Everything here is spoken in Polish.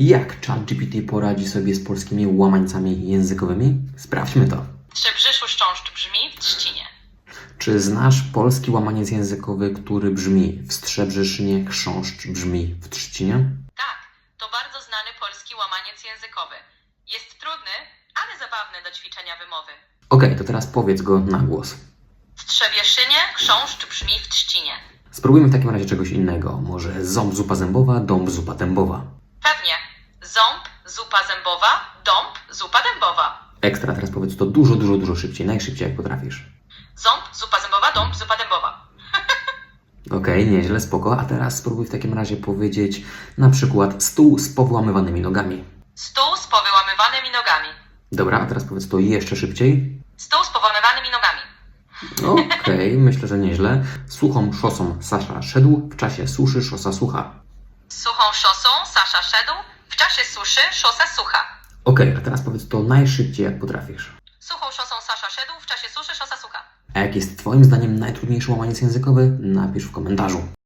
Jak ChatGPT poradzi sobie z polskimi łamańcami językowymi? Sprawdźmy to. Trzebrzyszu szcząszcz brzmi w trzcinie. Czy znasz polski łamaniec językowy, który brzmi w Strzebrzeszynie, chrząszcz brzmi w Trzcinie? Tak, to bardzo znany polski łamaniec językowy. Jest trudny, ale zabawny do ćwiczenia wymowy. Okej, to teraz powiedz go na głos. W Trzebieszynie chrząszcz brzmi w trzcinie. Spróbujmy w takim razie czegoś innego. Może ząb zupa zębowa, dąb zupa dębowa. Pewnie. Ząb, zupa zębowa, dąb, zupa dębowa. Ekstra, teraz powiedz to dużo, dużo, dużo szybciej, najszybciej jak potrafisz. Ząb, zupa zębowa, dąb, zupa dębowa. Okej, nieźle, spoko. A teraz spróbuj w takim razie powiedzieć na przykład stół z powyłamywanymi nogami. Stół z powyłamywanymi nogami. Dobra, a teraz powiedz to jeszcze szybciej. Stół z powyłamywanymi nogami. Okej, myślę, że nieźle. Suchą szosą Sasza szedł, w czasie suszy szosa sucha. Suchą szosą Sasza szedł, w czasie suszy szosa sucha. Okej, a teraz powiedz to najszybciej jak potrafisz. Suchą szosą Sasza szedł, w czasie suszy szosa sucha. A jaki jest Twoim zdaniem najtrudniejszy łamaniec językowy? Napisz w komentarzu.